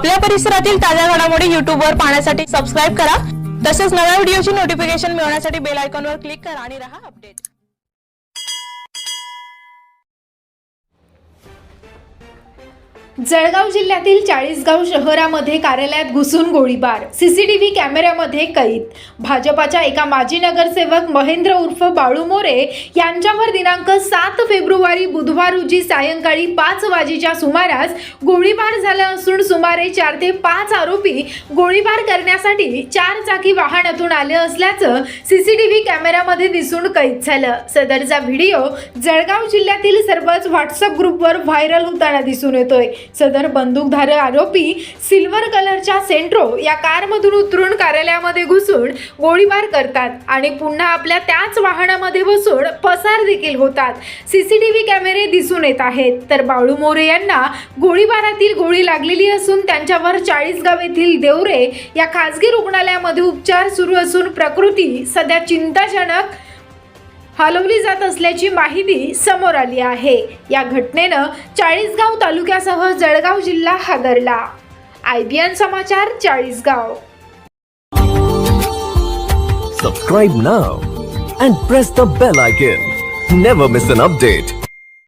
आपल्या परिसरातील ताज्या घडामोडी युट्यूबवर पाहण्यासाठी सबस्क्राईब करा. तसेच नव्या व्हिडिओची नोटिफिकेशन मिळवण्यासाठी बेल आयकॉनवर क्लिक करा आणि रहा अपडेट जळगाव जिल्ह्यातील चाळीसगाव शहरामध्ये कार्यालयात घुसून गोळीबार सीसीटीव्ही कॅमेऱ्यामध्ये कैद. भाजपाच्या एका माजी नगरसेवक महेंद्र उर्फ बाळू मोरे यांच्यावर दिनांक सात फेब्रुवारी बुधवार रोजी सायंकाळी पाच वाजेच्या सुमारास गोळीबार झाला असून सुमारे चार ते पाच आरोपी गोळीबार करण्यासाठी चार चाकी वाहनातून आले असल्याचं सीसीटीव्ही कॅमेऱ्यामध्ये दिसून कैद झालं. सदरचा व्हिडिओ जळगाव जिल्ह्यातील सर्वच व्हॉट्सअप ग्रुपवर व्हायरल होताना दिसून येतोय. सदर बंदूकधारक आरोपी सिल्वर कलरच्या सेंट्रो या कारमधून उतरून कार्यालयामध्ये घुसून गोळीबार करतात आणि पुन्हा आपल्या त्याच वाहनामध्ये बसून पसार देखील होतात. सीसीटीव्ही कॅमेरे दिसून येत आहेत. तर बाळू मोरे यांना गोळीबारातील गोळी लागलेली असून त्यांच्यावर चाळीसगाव येथील देवरे या खासगी रुग्णालयामध्ये उपचार सुरू असून प्रकृती सध्या चिंताजनक हलवली जात असल्याची माहिती समोर आली आहे. या घटनेनं चाळीसगाव तालुक्यासह जळगाव जिल्हा हादरला. I B N Samachar Chalisgaon. Subscribe now and press the bell icon never miss an update